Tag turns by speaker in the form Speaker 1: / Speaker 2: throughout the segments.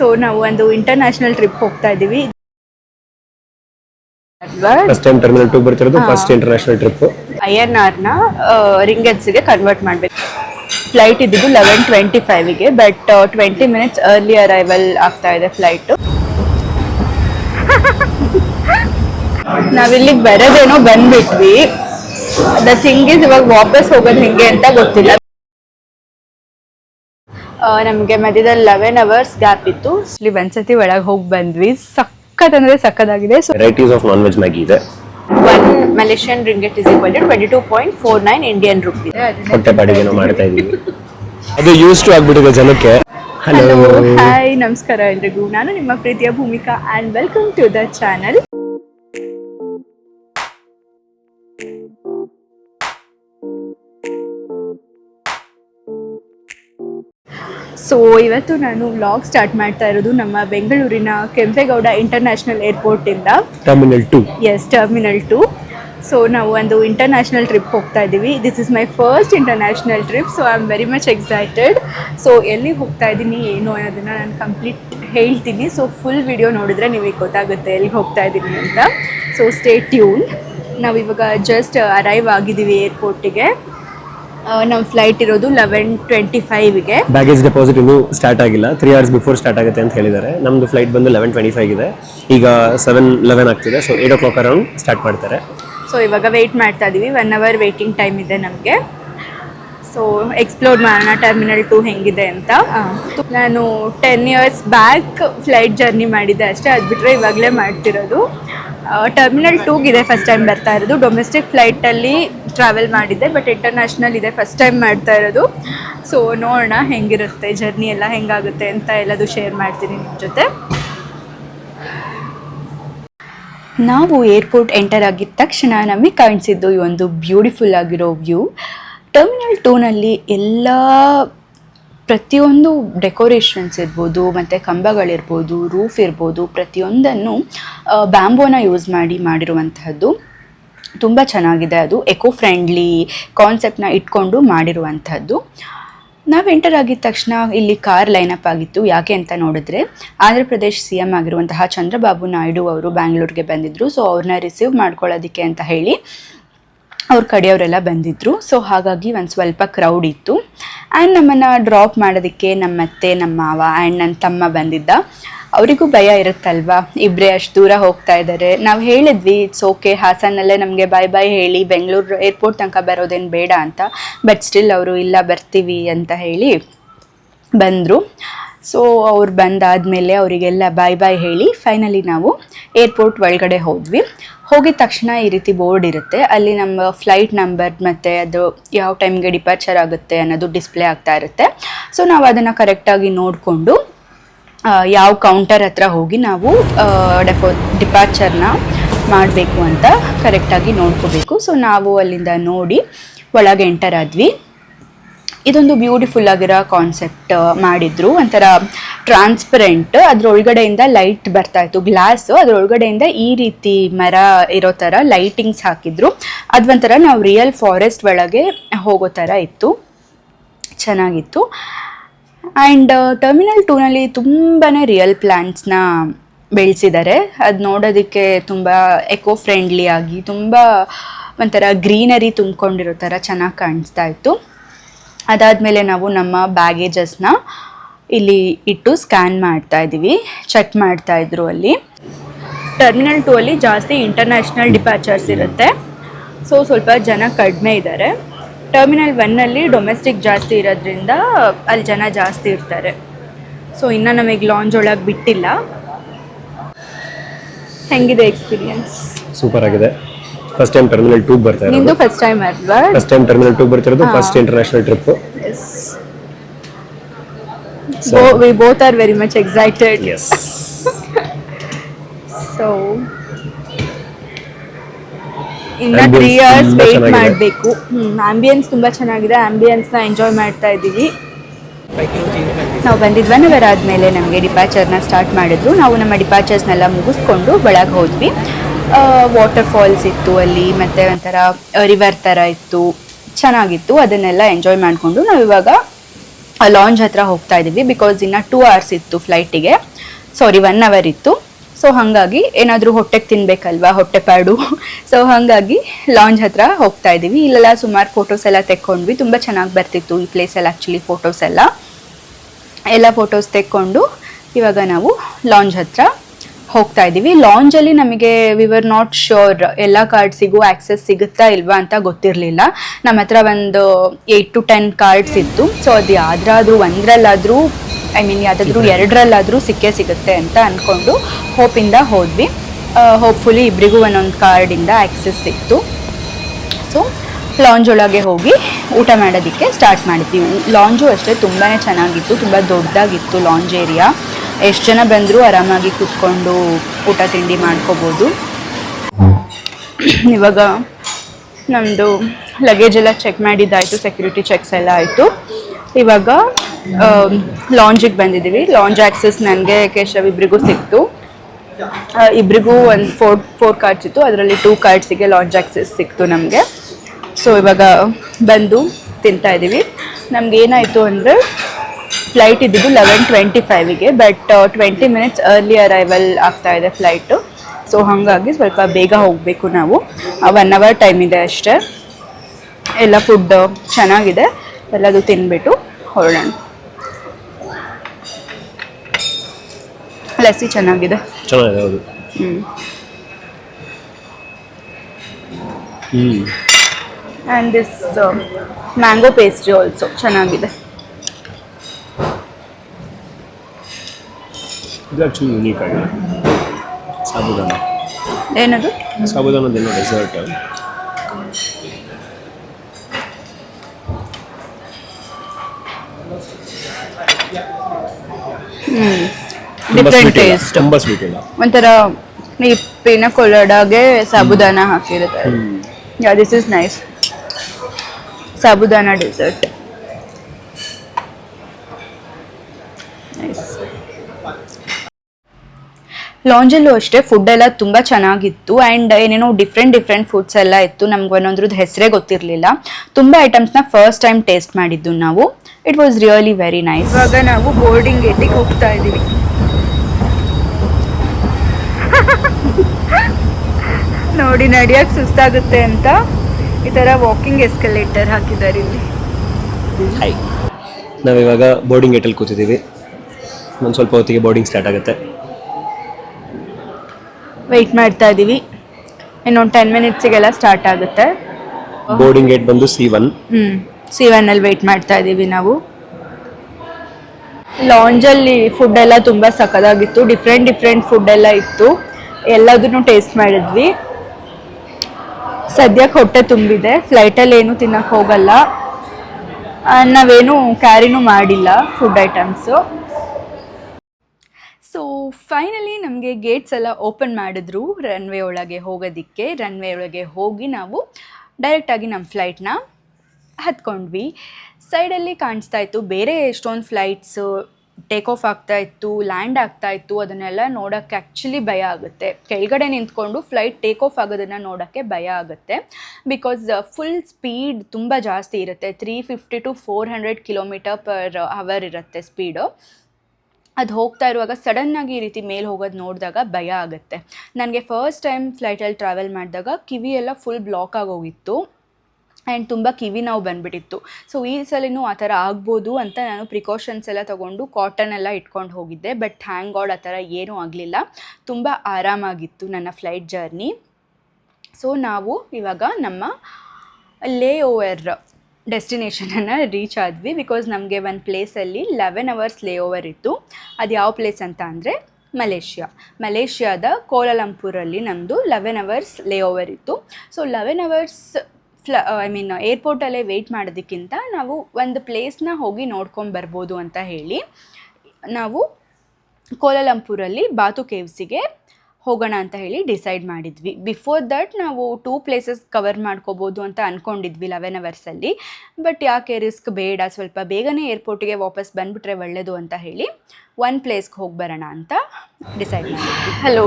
Speaker 1: So ನಾವು ಒಂದು international trip ಹೋಗ್ತಾ ಇದ್ದೀವಿ
Speaker 2: ಫಸ್ಟ್ ಟೈಮ್ ಟರ್ಮಿನಲ್ ಟೂ ಬರ್ತಿರೋದು ಫಸ್ಟ್ ಇಂಟರ್ನ್ಯಾಷನಲ್ ಟ್ರಿಪ್
Speaker 1: ಕನ್ವರ್ಟ್ ಮಾಡಬೇಕು. ಫ್ಲೈಟ್ ಇದ್ದಿದ್ದು eleven twenty ಫೈವ್ಗೆ but twenty minutes early arrival ಆಗ್ತಾ ಇದೆ ಫ್ಲೈಟು ನಾವಿಲ್ಲಿಗೆ ಬರೋದೇನೋ ಬಂದ್ಬಿಟ್ವಿ. ದ ಥಿಂಗ್ ಇಸ್ ಇವಾಗ ವಾಪಸ್ ಹೋಗೋದು ಹೆಂಗೆ ಅಂತ ಗೊತ್ತಿಲ್ಲ. ನಮಗೆ ಮಧ್ಯದಲ್ಲಿ ಲೆವೆನ್ ಅವರ್ಸ್ ಗ್ಯಾಪ್ ಇತ್ತು. ಇಲ್ಲಿ ಒಂದ್ಸತಿ ಒಳಗೆ ಹೋಗಿ ಬಂದ್ವಿ. ಸಖತ್ ಅಂದ್ರೆ ಸಖತ್ತಾಗಿದೆ. So
Speaker 2: varieties of non veg Maggi ಇದೆ.
Speaker 1: One Malaysian ringgit is equal to twenty two point four nine Indian rupees
Speaker 2: ಹೊಟ್ಟೆ ಬಾಡಿಗೆನೋ ಮಾಡ್ತಾ ಇದೀವಿ. ಅದು ಯೂಸ್ ಟು ಆಗ್ಬಿಟ್ಟಿದೆ ಜನಕ್ಕೆ. ಹಲೋ
Speaker 1: ಹಲೋ ಹಾಯ್ ನಮಸ್ಕಾರ ಎಲ್ರಿಗೂ. ನಾನು ನಿಮ್ಮ ಪ್ರೀತಿಯ Bhoomika and welcome to the channel so ಇವತ್ತು ನಾನು ವ್ಲಾಗ್ ಸ್ಟಾರ್ಟ್ ಮಾಡ್ತಾ ಇರೋದು ನಮ್ಮ ಬೆಂಗಳೂರಿನ Kempegowda international ಏರ್ಪೋರ್ಟಿಂದ
Speaker 2: terminal two
Speaker 1: yes terminal two so ನಾವು ಒಂದು ಇಂಟರ್ನ್ಯಾಷನಲ್ ಟ್ರಿಪ್ ಹೋಗ್ತಾ ಇದ್ದೀವಿ this is my first international trip so I am very much excited so ಎಲ್ಲಿ ಹೋಗ್ತಾ ಇದ್ದೀನಿ ಏನು ಅನ್ನೋದನ್ನು ನಾನು ಕಂಪ್ಲೀಟ್ ಹೇಳ್ತೀನಿ. ಸೊ ಫುಲ್ ವಿಡಿಯೋ ನೋಡಿದ್ರೆ ನಿಮಗೆ ಗೊತ್ತಾಗುತ್ತೆ ಎಲ್ಲಿ ಹೋಗ್ತಾ ಇದ್ದೀನಿ ಅಂತ. ಸೊ ಸ್ಟೇ ಟ್ಯೂನ್ ನಾವು ಇವಾಗ ಜಸ್ಟ್ ಅರೈವ್ ಆಗಿದ್ದೀವಿ ಏರ್ಪೋರ್ಟಿಗೆ ನಮ್ಮ ಫ್ಲೈಟ್ ಇರೋದು ಲೆವೆನ್ ಟ್ವೆಂಟಿ ಫೈವ್ಗೆ
Speaker 2: ಬ್ಯಾಗೇಜ್ ಡೆಪಾಸಿಟ್ ಇನ್ನೂ ಸ್ಟಾರ್ಟ್ ಆಗಿಲ್ಲ. ತ್ರೀ ಅವರ್ಸ್ ಬಿಫೋರ್ ಸ್ಟಾರ್ಟ್ ಆಗುತ್ತೆ ಅಂತ ಹೇಳಿದ್ದಾರೆ. ನಮ್ಮದು ಫ್ಲೈಟ್ ಬಂದು ಲೆವೆನ್ ಟ್ವೆಂಟಿ ಫೈವ್ ಇದೆ. ಈಗ ಸೆವೆನ್ ಲೆವೆನ್ ಆಗ್ತಿದೆ. So eight o'clock around start ಮಾಡ್ತಾರೆ.
Speaker 1: ಸೊ ಇವಾಗ ವೆಯ್ಟ್ ಮಾಡ್ತಾ ಇದ್ದೀವಿ ಒನ್ ಅವರ್ ವೇಟಿಂಗ್ ಟೈಮ್ ಇದೆ ನಮಗೆ. ಸೊ ಎಕ್ಸ್ಪ್ಲೋರ್ ಮಾಡೋಣ ಟರ್ಮಿನಲ್ ಟು ಹೆಂಗಿದೆ ಅಂತ. ನಾನು ten years back flight journey ಮಾಡಿದ್ದೆ ಅಷ್ಟೇ. ಅದು ಬಿಟ್ಟರೆ ಇವಾಗಲೇ ಮಾಡ್ತಿರೋದು. ಟರ್ಮಿನಲ್ ಟೂಗಿದೆ ಫಸ್ಟ್ ಟೈಮ್ ಬರ್ತಾ ಇರೋದು. ಡೊಮೆಸ್ಟಿಕ್ ಫ್ಲೈಟಲ್ಲಿ ಟ್ರಾವೆಲ್ ಮಾಡಿದ್ದೆ ಬಟ್ ಇಂಟರ್ನ್ಯಾಷನಲ್ ಇದೆ ಫಸ್ಟ್ ಟೈಮ್ ಮಾಡ್ತಾ ಇರೋದು. ಸೊ ನೋಡೋಣ ಹೆಂಗಿರುತ್ತೆ ಜರ್ನಿ ಎಲ್ಲ ಹೆಂಗಾಗುತ್ತೆ ಅಂತ ಎಲ್ಲದು ಶೇರ್ ಮಾಡ್ತೀನಿ ನಿಮ್ಮ ಜೊತೆ. ನಾವು ಏರ್ಪೋರ್ಟ್ ಎಂಟರ್ ಆಗಿದ ತಕ್ಷಣ ನಮಗೆ ಕಾಣಿಸಿದ್ದು ಈ ಒಂದು ಬ್ಯೂಟಿಫುಲ್ ಆಗಿರೋ ವ್ಯೂ ಟರ್ಮಿನಲ್ ಟೂನಲ್ಲಿ ಎಲ್ಲ ಪ್ರತಿಯೊಂದು ಡೆಕೋರೇಷನ್ಸ್ ಇರ್ಬೋದು, ಮತ್ತು ಕಂಬಗಳಿರ್ಬೋದು, ರೂಫ್ ಇರ್ಬೋದು, ಪ್ರತಿಯೊಂದನ್ನು ಬ್ಯಾಂಬೋನ ಯೂಸ್ ಮಾಡಿ ಮಾಡಿರುವಂತಹದ್ದು. ತುಂಬ ಚೆನ್ನಾಗಿದೆ ಅದು ಎಕೋ ಫ್ರೆಂಡ್ಲಿ ಕಾನ್ಸೆಪ್ಟ್ನ ಇಟ್ಕೊಂಡು ಮಾಡಿರುವಂಥದ್ದು ನಾವು ಎಂಟರ್ ಆಗಿದ ತಕ್ಷಣ ಇಲ್ಲಿ ಕಾರ್ ಲೈನಪ್ ಆಗಿತ್ತು, ಯಾಕೆ ಅಂತ ನೋಡಿದ್ರೆ, ಆಂಧ್ರ ಪ್ರದೇಶ್ ಸಿ ಎಂ ಆಗಿರುವಂತಹ ಚಂದ್ರಬಾಬು ನಾಯ್ಡು ಅವರು ಬ್ಯಾಂಗ್ಳೂರಿಗೆ ಬಂದಿದ್ದರು ಸೊ ಅವ್ರನ್ನ ರಿಸೀವ್ ಮಾಡ್ಕೊಳ್ಳೋದಕ್ಕೆ ಅಂತ ಹೇಳಿ ಅವ್ರ ಕಡೆಯವರೆಲ್ಲ ಬಂದಿದ್ದರು ಸೊ ಹಾಗಾಗಿ ಒಂದು ಸ್ವಲ್ಪ ಕ್ರೌಡ್ ಇತ್ತು. ಆ್ಯಂಡ್ ನಮ್ಮನ್ನು ಡ್ರಾಪ್ ಮಾಡೋದಕ್ಕೆ ನಮ್ಮ ಅತ್ತೆ ನಮ್ಮ ಮಾವ ಆ್ಯಂಡ್ ನನ್ನ ತಮ್ಮ ಬಂದಿದ್ದ. ಅವರಿಗೂ ಭಯ ಇರುತ್ತಲ್ವಾ? ಇಬ್ಬರೇ ಅಷ್ಟು ದೂರ ಹೋಗ್ತಾ ಇದ್ದಾರೆ ನಾವು ಹೇಳಿದ್ವಿ ಇಟ್ಸ್ ಓಕೆ ಹಾಸನಲ್ಲೇ ನಮಗೆ ಬಾಯ್ ಬಾಯ್ ಹೇಳಿ, ಬೆಂಗಳೂರು ಏರ್ಪೋರ್ಟ್ ತನಕ ಬರೋದೇನು ಬೇಡ ಅಂತ. ಬಟ್ ಸ್ಟಿಲ್ ಅವರು ಇಲ್ಲ, ಬರ್ತೀವಿ ಅಂತ ಹೇಳಿ ಬಂದರು. ಸೊ ಅವ್ರು ಬಂದಾದಮೇಲೆ ಅವರಿಗೆಲ್ಲ ಬಾಯ್ ಬಾಯ್ ಹೇಳಿ ಫೈನಲಿ ನಾವು ಏರ್ಪೋರ್ಟ್ ಒಳಗಡೆ ಹೋದ್ವಿ. ಹೋಗಿದ ತಕ್ಷಣ ಈ ರೀತಿ ಬೋರ್ಡ್ ಇರುತ್ತೆ. ಅಲ್ಲಿ ನಮ್ಮ ಫ್ಲೈಟ್ ನಂಬರ್ ಮತ್ತು ಅದು ಯಾವ ಟೈಮ್ಗೆ ಡಿಪಾರ್ಚರ್ ಆಗುತ್ತೆ ಅನ್ನೋದು ಡಿಸ್ಪ್ಲೇ ಆಗ್ತಾ ಇರುತ್ತೆ. ಸೊ ನಾವು ಅದನ್ನು ಕರೆಕ್ಟಾಗಿ ನೋಡಿಕೊಂಡು ಯಾವ ಕೌಂಟರ್ ಹತ್ರ ಹೋಗಿ ನಾವು ಡೆಪೋ ಡಿಪಾರ್ಚರ್ನ ಮಾಡಬೇಕು ಅಂತ ಕರೆಕ್ಟಾಗಿ ನೋಡ್ಕೋಬೇಕು. ಸೊ ನಾವು ಅಲ್ಲಿಂದ ನೋಡಿ ಒಳಗೆ ಎಂಟರ್ ಆದ್ವಿ. ಇದೊಂದು ಬ್ಯೂಟಿಫುಲ್ ಆಗಿರೋ ಕಾನ್ಸೆಪ್ಟ್ ಮಾಡಿದ್ರು. ಒಂಥರ ಟ್ರಾನ್ಸ್ಪರೆಂಟ್ ಅದ್ರೊಳಗಡೆಯಿಂದ ಲೈಟ್ ಬರ್ತಾ ಇತ್ತು. ಗ್ಲಾಸ್ ಅದ್ರೊಳಗಡೆಯಿಂದ ಈ ರೀತಿ ಮರ ಇರೋ ಥರ ಲೈಟಿಂಗ್ಸ್ ಹಾಕಿದ್ರು. ಅದ್ ಒಂಥರ ನಾವು ರಿಯಲ್ ಫಾರೆಸ್ಟ್ ಒಳಗೆ ಹೋಗೋ ಥರ ಇತ್ತು. ಚೆನ್ನಾಗಿತ್ತು. ಆ್ಯಂಡ್ ಟರ್ಮಿನಲ್ ಟೂನಲ್ಲಿ ತುಂಬಾ ರಿಯಲ್ ಪ್ಲ್ಯಾಂಟ್ಸ್ನ ಬೆಳೆಸಿದ್ದಾರೆ ಅದು ನೋಡೋದಕ್ಕೆ ತುಂಬ ಎಕೋ ಫ್ರೆಂಡ್ಲಿ ಆಗಿ, ತುಂಬ ಒಂಥರ ಗ್ರೀನರಿ ತುಂಬಿಕೊಂಡಿರೋ ಥರ ಚೆನ್ನಾಗಿ ಕಾಣಿಸ್ತಾ ಇತ್ತು. ಅದಾದಮೇಲೆ ನಾವು ನಮ್ಮ ಬ್ಯಾಗೇಜಸ್ನ ಇಲ್ಲಿ ಇಟ್ಟು ಸ್ಕ್ಯಾನ್ ಮಾಡ್ತಾ ಇದ್ದೀವಿ. ಚೆಕ್ ಮಾಡ್ತಾ ಇದ್ರು ಅಲ್ಲಿ. ಟರ್ಮಿನಲ್ ಟೂ ಅಲ್ಲಿ ಜಾಸ್ತಿ ಇಂಟರ್ನ್ಯಾಷನಲ್ ಡಿಪಾರ್ಚರ್ಸ್ ಇರುತ್ತೆ. ಸೊ, ಸ್ವಲ್ಪ ಜನ ಕಡಿಮೆ ಇದ್ದಾರೆ ಟರ್ಮಿನಲ್ ಒನ್ನಲ್ಲಿ ಡೊಮೆಸ್ಟಿಕ್ ಜಾಸ್ತಿ ಇರೋದ್ರಿಂದ ಅಲ್ಲಿ ಜನ ಜಾಸ್ತಿ ಇರ್ತಾರೆ. ಸೊ, ಇನ್ನು ನಮಗೆ ಲಾಂಜ್ ಒಳಗೆ ಬಿಟ್ಟಿಲ್ಲ. ಹೆಂಗಿದೆ ಎಕ್ಸ್ಪೀರಿಯನ್ಸ್
Speaker 2: ಸೂಪರ್ ಆಗಿದೆ. ಫಸ್ಟ್ ಟೈಮ್ ಟರ್ಮಿನಲ್ ಟೂ ಬರ್ತಾ
Speaker 1: ನಿಂದು
Speaker 2: ಇರೋದು
Speaker 1: ಫಸ್ಟ್ ಟೈಮ್ ಅಲ್ವಾ
Speaker 2: first time terminal two ಬರ್ತಿರೋದು first international trip
Speaker 1: we both are very much excited
Speaker 2: yes
Speaker 1: so ಇನ್ನ
Speaker 2: Ambience
Speaker 1: ತ್ರೀ ಇಯರ್ಸ್
Speaker 2: ತುಂಬಾ
Speaker 1: ವೇಟ್
Speaker 2: ಚೆನ್ನಾಗಿದೆ.
Speaker 1: ಮಾಡಬೇಕು. ಆಂಬಿಯನ್ಸ್ ತುಂಬಾ ಚೆನ್ನಾಗಿದೆ. ಆಂಬಿಯನ್ಸ್ನ ಎಂಜಾಯ್ ಮಾಡ್ತಾ ಇದ್ದೀವಿ. ನಾವು ಒನ್ ಅವರ್ ಆದಮೇಲೆ ನಮಗೆ ಡಿಪಾರ್ಚರ್ನ ಸ್ಟಾರ್ಟ್ ಮಾಡಿದ್ರು. ನಾವು ನಮ್ಮ ಡಿಪಾರ್ಚರ್ಸ್ನೆಲ್ಲ ಮುಗಿಸ್ಕೊಂಡು ಒಳಗೆ ಹೋದ್ವಿ. ವಾಟರ್ ಫಾಲ್ಸ್ ಇತ್ತು ಅಲ್ಲಿ, ಮತ್ತು ಒಂಥರ ರಿವರ್ ಥರ ಇತ್ತು. ಚೆನ್ನಾಗಿತ್ತು. ಅದನ್ನೆಲ್ಲ ಎಂಜಾಯ್ ಮಾಡಿಕೊಂಡು ನಾವು ಇವಾಗ ಲಾಂಜ್ ಹತ್ರ ಹೋಗ್ತಾ ಇದ್ದೀವಿ. ಬಿಕಾಸ್ ಇನ್ನ ಟೂ ಅವರ್ಸ್ ಇತ್ತು ಫ್ಲೈಟಿಗೆ ಸಾರಿ ಒನ್ ಅವರ್ ಇತ್ತು. ಸೊ ಹಾಗಾಗಿ ಏನಾದರೂ ಹೊಟ್ಟೆಗೆ ತಿನ್ಬೇಕಲ್ವಾ? ಹೊಟ್ಟೆ ಪಾಡು. ಸೊ ಹಾಗಾಗಿ ಲಾಂಜ್ ಹತ್ರ ಹೋಗ್ತಾ ಇದ್ದೀವಿ. ಇಲ್ಲೆಲ್ಲ ಸುಮಾರು ಫೋಟೋಸ್ ಎಲ್ಲ ತೆಕ್ಕೊಂಡ್ವಿ. ತುಂಬ ಚೆನ್ನಾಗಿ ಬರ್ತಿತ್ತು ಈ ಪ್ಲೇಸಲ್ಲಿ ಆ್ಯಕ್ಚುಲಿ ಫೋಟೋಸ್ ಎಲ್ಲ. ಎಲ್ಲ ಫೋಟೋಸ್ ತೆಕ್ಕೊಂಡು ಇವಾಗ ನಾವು ಲಾಂಜ್ ಹತ್ರ ಹೋಗ್ತಾ ಇದ್ದೀವಿ. ಲಾಂಜಲ್ಲಿ ನಮಗೆ ವಿ ವರ್ ನಾಟ್ ಶೋರ್ ಎಲ್ಲ ಕಾರ್ಡ್ಸಿಗೂ ಆಕ್ಸೆಸ್ ಸಿಗುತ್ತಾ ಇಲ್ವಾ ಅಂತ ಗೊತ್ತಿರಲಿಲ್ಲ. ನಮ್ಮ ಹತ್ರ ಒಂದು ಏಯ್ಟ್ ಟು ಟೆನ್ ಕಾರ್ಡ್ಸ್ ಇತ್ತು. ಸೊ ಅದು ಯಾವ್ದಾದ್ರೂ ಒಂದರಲ್ಲಾದರೂ ಐ ಮೀನ್ ಯಾವುದಾದ್ರೂ ಎರಡರಲ್ಲಾದರೂ ಸಿಕ್ಕೇ ಸಿಗುತ್ತೆ ಅಂತ ಅಂದ್ಕೊಂಡು ಹೋಪಿಂದ ಹೋದ್ವಿ. ಹೋಪ್ಫುಲಿ ಇಬ್ಬರಿಗೂ ಒಂದೊಂದು ಕಾರ್ಡಿಂದ ಆಕ್ಸೆಸ್ ಸಿಕ್ತು. ಸೊ ಲಾಂಜ್ ಒಳಗೆ ಹೋಗಿ ಊಟ ಮಾಡೋದಕ್ಕೆ ಸ್ಟಾರ್ಟ್ ಮಾಡಿದ್ವಿ. ಲಾಂಜು ಅಷ್ಟೇ ತುಂಬಾ ಚೆನ್ನಾಗಿತ್ತು, ತುಂಬ ದೊಡ್ಡದಾಗಿತ್ತು ಲಾಂಜ್ ಏರಿಯಾ ಎಷ್ಟು ಜನ ಬಂದರೂ ಆರಾಮಾಗಿ ಕೂತ್ಕೊಂಡು ಊಟ ತಿಂಡಿ ಮಾಡ್ಕೋಬೋದು. ಇವಾಗ ನಮ್ಮದು ಲಗೇಜ್ ಎಲ್ಲ ಚೆಕ್ ಮಾಡಿದ್ದಾಯಿತು ಸೆಕ್ಯೂರಿಟಿ ಚೆಕ್ಸ್ ಎಲ್ಲ ಆಯಿತು. ಇವಾಗ ಲಾಂಜಿಗೆ ಬಂದಿದ್ದೀವಿ. ಲಾಂಜ್ ಆ್ಯಕ್ಸಸ್ ನನಗೆ, ಕೇಶವ್ ಇಬ್ಬರಿಗೂ ಸಿಕ್ತು. ಇಬ್ಬರಿಗೂ ಒಂದು ಫೋರ್ ಫೋರ್ ಕಾರ್ಡ್ಸ್ ಇತ್ತು. ಅದರಲ್ಲಿ ಟೂ ಕಾರ್ಡ್ಸಿಗೆ ಲಾಂಜ್ ಆ್ಯಕ್ಸಸ್ ಸಿಕ್ತು ನಮಗೆ. ಸೊ ಇವಾಗ ಬಂದು ತಿಂತಾ ಇದ್ದೀವಿ ನಮ್ಗೆ ಏನಾಯಿತು ಅಂದರೆ ಫ್ಲೈಟ್ ಇದ್ದಿದ್ದು eleven twenty ಫೈವಿಗೆ but twenty minutes early arrival ಆಗ್ತಾ ಇದೆ ಫ್ಲೈಟು ಸೊ ಹಾಗಾಗಿ ಸ್ವಲ್ಪ ಬೇಗ ಹೋಗಬೇಕು ನಾವು. ಒನ್ ಅವರ್ ಟೈಮ್ ಇದೆ ಅಷ್ಟೇ. ಎಲ್ಲ ಫುಡ್ ಚೆನ್ನಾಗಿದೆ. ಎಲ್ಲದು ತಿನ್ಬಿಟ್ಟು ಹೊರಡೋಣ. ಲಸ್ಸಿ ಚೆನ್ನಾಗಿದೆ.
Speaker 2: ಚೆನ್ನಾಗಿದೆ ಹೌದು.
Speaker 1: ಹ್ಞೂ
Speaker 2: ಹ್ಞೂ
Speaker 1: and this mango pastry also ಚೆನ್ನಾಗಿದೆ.
Speaker 2: ಇದು ಆ್ಯಕ್ಚುಲಿ ಯುನೀಕ್ ಆಗಿದೆ. ಸಾಬುದಾನ.
Speaker 1: ಏನದು?
Speaker 2: ಸಾಬುದಾನದೇನೋ ಡೆಸರ್ಟ್
Speaker 1: ಡಿಫ್ರೆಂಟ್ ಟೇಸ್ಟ್
Speaker 2: ತುಂಬ ಸ್ವೀಟ್ ಇಲ್ಲ.
Speaker 1: ಒಂಥರ ಈ ಪಿನ ಕೊಲಡಾಗೆ ಸಾಬುದಾನ ಹಾಕಿರುತ್ತೆ. Yeah this is nice sabudana dessert ಲಾಂಜಲ್ಲೂ ಅಷ್ಟೇ ಫುಡ್ ಎಲ್ಲ ತುಂಬ ಚೆನ್ನಾಗಿತ್ತು ಆ್ಯಂಡ್ ಏನೇನೋ ಡಿಫ್ರೆಂಟ್ ಡಿಫ್ರೆಂಟ್ ಫುಡ್ಸ್ ಎಲ್ಲ ಇತ್ತು. ನಮ್ಗೆ ಒಂದೊಂದ್ರದ್ದು ಹೆಸರೇ ಗೊತ್ತಿರಲಿಲ್ಲ. ತುಂಬ ಐಟಮ್ಸ್ನ ಫಸ್ಟ್ ಟೈಮ್ ಟೇಸ್ಟ್ ಮಾಡಿದ್ದು ನಾವು. It was really very nice ಇವಾಗ ನಾವು ಬೋರ್ಡಿಂಗ್ ಗೇಟಿಗೆ ಹೋಗ್ತಾ ಇದ್ದೀವಿ ನೋಡಿ ನಡಿಯೋಕ್ಕೆ ಸುಸ್ತಾಗುತ್ತೆ ಅಂತ. ಈ ಥರ ವಾಕಿಂಗ್ ಎಸ್ಕಲೇಟರ್ ಹಾಕಿದ್ದಾರೆ ಇಲ್ಲಿ.
Speaker 2: ಹಾಯ್ ನಾವಿವಾಗ ಬೋರ್ಡಿಂಗ್ ಗೇಟಲ್ಲಿ ಕೂತಿದ್ದೀವಿ. ಒಂದು ಸ್ವಲ್ಪ ಹೊತ್ತಿಗೆ ಬೋರ್ಡಿಂಗ್ ಸ್ಟಾರ್ಟ್ ಆಗುತ್ತೆ.
Speaker 1: ವೆಯ್ಟ್ ಮಾಡ್ತಾ ಇದ್ದೀವಿ ಇನ್ನೊಂದು ಟೆನ್ ಮಿನಿಟ್ಸಿಗೆಲ್ಲ ಸ್ಟಾರ್ಟ್ ಆಗುತ್ತೆ.
Speaker 2: ಬೋರ್ಡಿಂಗ್ ಗೇಟ್ ಬಂದು ಸಿ ಒನ್
Speaker 1: ಹ್ಞೂ ಸಿ ಒನ್ನಲ್ಲಿ ವೆಯ್ಟ್ ಮಾಡ್ತಾ ಇದ್ದೀವಿ ನಾವು. ಲಾಂಜಲ್ಲಿ ಫುಡ್ ಎಲ್ಲ ತುಂಬ ಸಖದಾಗಿತ್ತು ಡಿಫ್ರೆಂಟ್ ಡಿಫ್ರೆಂಟ್ ಫುಡ್ ಎಲ್ಲ ಇತ್ತು. ಎಲ್ಲದನ್ನು ಟೇಸ್ಟ್ ಮಾಡಿದ್ವಿ. ಸದ್ಯಕ್ಕೆ ಹೊಟ್ಟೆ ತುಂಬಿದೆ. ಫ್ಲೈಟಲ್ಲಿ ಏನು ತಿನ್ನಕ್ಕೆ ಹೋಗಲ್ಲ. ನಾವೇನು ಕ್ಯಾರಿನೂ ಮಾಡಿಲ್ಲ ಫುಡ್ ಐಟಮ್ಸು ಸೊ ಫೈನಲಿ ನಮಗೆ ಗೇಟ್ಸ್ ಎಲ್ಲ ಓಪನ್ ಮಾಡಿದ್ರು ರನ್ವೇ ಒಳಗೆ ಹೋಗೋದಕ್ಕೆ. ರನ್ವೇ ಒಳಗೆ ಹೋಗಿ ನಾವು ಡೈರೆಕ್ಟಾಗಿ ನಮ್ಮ ಫ್ಲೈಟ್ನ ಹತ್ಕೊಂಡ್ವಿ. ಸೈಡಲ್ಲಿ ಕಾಣಿಸ್ತಾ ಇತ್ತು ಬೇರೆ ಎಷ್ಟೊಂದು ಫ್ಲೈಟ್ಸು ಟೇಕ್ ಆಫ್ ಆಗ್ತಾ ಇತ್ತು ಲ್ಯಾಂಡ್ ಆಗ್ತಾ ಇತ್ತು, ಅದನ್ನೆಲ್ಲ ನೋಡೋಕ್ಕೆ ಆ್ಯಕ್ಚುಲಿ ಭಯ ಆಗುತ್ತೆ. ಕೆಳಗಡೆ ನಿಂತ್ಕೊಂಡು ಫ್ಲೈಟ್ ಟೇಕ್ ಆಫ್ ಆಗೋದನ್ನು ನೋಡೋಕ್ಕೆ ಭಯ ಆಗುತ್ತೆ. ಬಿಕಾಸ್ ಫುಲ್ ಸ್ಪೀಡ್ ತುಂಬ ಜಾಸ್ತಿ ಇರುತ್ತೆ. Three fifty to four hundred kilometer per hour ಇರುತ್ತೆ ಸ್ಪೀಡು ಅದು ಹೋಗ್ತಾ ಇರುವಾಗ ಸಡನ್ನಾಗಿ ಈ ರೀತಿ ಮೇಲೆ ಹೋಗೋದು ನೋಡಿದಾಗ ಭಯ ಆಗುತ್ತೆ. ನನಗೆ ಫಸ್ಟ್ ಟೈಮ್ ಫ್ಲೈಟಲ್ಲಿ ಟ್ರಾವೆಲ್ ಮಾಡಿದಾಗ ಕಿವಿಯೆಲ್ಲ ಫುಲ್ ಬ್ಲಾಕ್ ಆಗೋಗಿತ್ತು ಆ್ಯಂಡ್ ತುಂಬ ಕಿವಿ ನಾವು ಬಂದುಬಿಟ್ಟಿತ್ತು. ಸೊ ಈ ಸಲಿನೂ ಆ ಥರ ಆಗ್ಬೋದು ಅಂತ ನಾನು ಪ್ರಿಕಾಷನ್ಸ್ ಎಲ್ಲ ತೊಗೊಂಡು ಕಾಟನ್ ಎಲ್ಲ ಇಟ್ಕೊಂಡು ಹೋಗಿದ್ದೆ. ಬಟ್ ಥ್ಯಾಂಕ್ ಗಾಡ್ ಆ ಥರ ಏನೂ ಆಗಲಿಲ್ಲ. ತುಂಬ ಆರಾಮಾಗಿತ್ತು ನನ್ನ ಫ್ಲೈಟ್ ಜರ್ನಿ ಸೊ ನಾವು ಇವಾಗ ನಮ್ಮ ಲೇ ಓವರ್ ಡೆಸ್ಟಿನೇಷನನ್ನು ರೀಚ್ ಆದ್ವಿ. ಬಿಕಾಸ್ ನಮಗೆ ಒಂದು ಪ್ಲೇಸಲ್ಲಿ ಲೆವೆನ್ ಅವರ್ಸ್ ಲೇ ಓವರ್ ಇತ್ತು. ಅದು ಯಾವ ಪ್ಲೇಸ್ ಅಂತ ಅಂದರೆ ಮಲೇಷ್ಯಾ. ಮಲೇಷ್ಯಾದ ಕೋಲಾಲಂಪುರಲ್ಲಿ ನಮ್ಮದು ಲೆವೆನ್ ಅವರ್ಸ್ ಲೇ ಓವರ್ ಇತ್ತು. ಸೊ ಲೆವೆನ್ ಅವರ್ಸ್ ಫ್ಲ ಐ ಮೀನ್ ಏರ್ಪೋರ್ಟಲ್ಲೇ ವೆಯ್ಟ್ ಮಾಡೋದಕ್ಕಿಂತ ನಾವು ಒಂದು ಪ್ಲೇಸ್ನ ಹೋಗಿ ನೋಡ್ಕೊಂಡು ಬರ್ಬೋದು ಅಂತ ಹೇಳಿ ನಾವು ಕೋಲಾಲಂಪುರಲ್ಲಿ ಬಾತು ಕೇವ್ಸಿಗೆ ಹೋಗೋಣ ಅಂತ ಹೇಳಿ ಡಿಸೈಡ್ ಮಾಡಿದ್ವಿ. ಬಿಫೋರ್ ದಟ್ ನಾವು ಟೂ ಪ್ಲೇಸಸ್ ಕವರ್ ಮಾಡ್ಕೋಬೋದು ಅಂತ ಅಂದ್ಕೊಂಡಿದ್ವಿ ಲೆವೆನ್ ಅವರ್ಸಲ್ಲಿ ಬಟ್ ಯಾಕೆ ರಿಸ್ಕ್ ಬೇಡ, ಸ್ವಲ್ಪ ಬೇಗನೆ ಏರ್ಪೋರ್ಟಿಗೆ ವಾಪಸ್ ಬಂದುಬಿಟ್ರೆ ಒಳ್ಳೆಯದು ಅಂತ ಹೇಳಿ ಒನ್ ಪ್ಲೇಸ್ಗೆ ಹೋಗಿ ಬರೋಣ ಅಂತ ಡಿಸೈಡ್ ಮಾಡಿದ್ವಿ. ಹಲೋ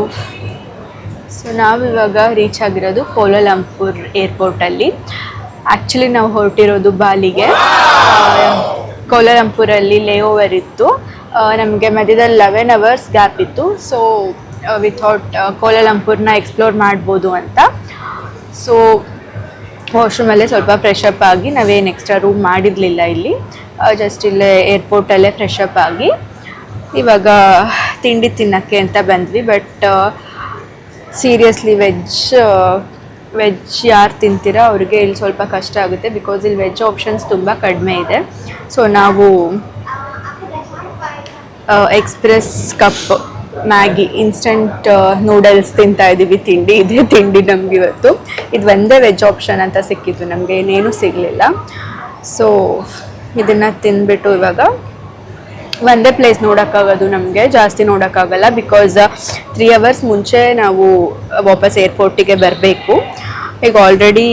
Speaker 1: ಸೊ ನಾವಿವಾಗ ರೀಚ್ ಆಗಿರೋದು ಕೋಲಾಲಂಪುರ್ ಏರ್ಪೋರ್ಟಲ್ಲಿ ಆ್ಯಕ್ಚುಲಿ ನಾವು ಹೊರಟಿರೋದು ಬಾಲಿಗೆ. ಕೋಲಾಲಂಪುರಲ್ಲಿ ಲೇ ಓವರ್ ಇತ್ತು ನಮಗೆ ಮಧ್ಯದಲ್ಲಿ ಲೆವೆನ್ ಅವರ್ಸ್ ಗ್ಯಾಪ್ ಇತ್ತು. ಸೊ ವಿಥೌಟ್ ಕೋಲಾಲಂಪುರ್ನ ಎಕ್ಸ್ಪ್ಲೋರ್ ಮಾಡ್ಬೋದು ಅಂತ. ಸೊ ವಾಶ್ರೂಮಲ್ಲೇ ಸ್ವಲ್ಪ ಫ್ರೆಶ್ ಅಪ್ ಆಗಿ ನಾವೇನು ಎಕ್ಸ್ಟ್ರಾ ರೂಮ್ ಮಾಡಿರಲಿಲ್ಲ ಇಲ್ಲಿ. ಜಸ್ಟ್ ಇಲ್ಲೇ ಏರ್ಪೋರ್ಟಲ್ಲೇ ಫ್ರೆಶ್ ಅಪ್ ಆಗಿ. ಇವಾಗ ತಿಂಡಿ ತಿನ್ನೋಕ್ಕೆ ಅಂತ ಬಂದ್ವಿ. ಬಟ್ ಸೀರಿಯಸ್ಲಿ ವೆಜ್ ವೆಜ್ ಯಾರು ತಿಂತೀರಾ? ಅವ್ರಿಗೆ ಇಲ್ಲಿ ಸ್ವಲ್ಪ ಕಷ್ಟ ಆಗುತ್ತೆ. ಬಿಕಾಸ್ ಇಲ್ಲಿ ವೆಜ್ ಆಪ್ಷನ್ಸ್ ತುಂಬ ಕಡಿಮೆ ಇದೆ. ಸೊ ನಾವು express cup Maggi instant noodles ತಿಂತಾ ಇದ್ದೀವಿ ತಿಂಡಿ ಇದೇ, ತಿಂಡಿ ನಮ್ಗೆ ಇವತ್ತು. ಇದು ಒಂದೇ ವೆಜ್ ಆಪ್ಷನ್ ಅಂತ ಸಿಕ್ಕಿತ್ತು ನಮಗೆ ಇನ್ನೇನು ಸಿಗಲಿಲ್ಲ. ಸೊ ಇದನ್ನು ತಿಂದ್ಬಿಟ್ಟು ಇವಾಗ ಒಂದೇ ಪ್ಲೇಸ್ ನೋಡೋಕ್ಕಾಗೋದು ನಮಗೆ, ಜಾಸ್ತಿ ನೋಡೋಕ್ಕಾಗಲ್ಲ ಬಿಕಾಸ್ ತ್ರೀ ಅವರ್ಸ್ ಮುಂಚೆ ನಾವು ವಾಪಸ್ ಏರ್ಪೋರ್ಟಿಗೆ ಬರಬೇಕು. ಈಗ ಆಲ್ರೆಡಿ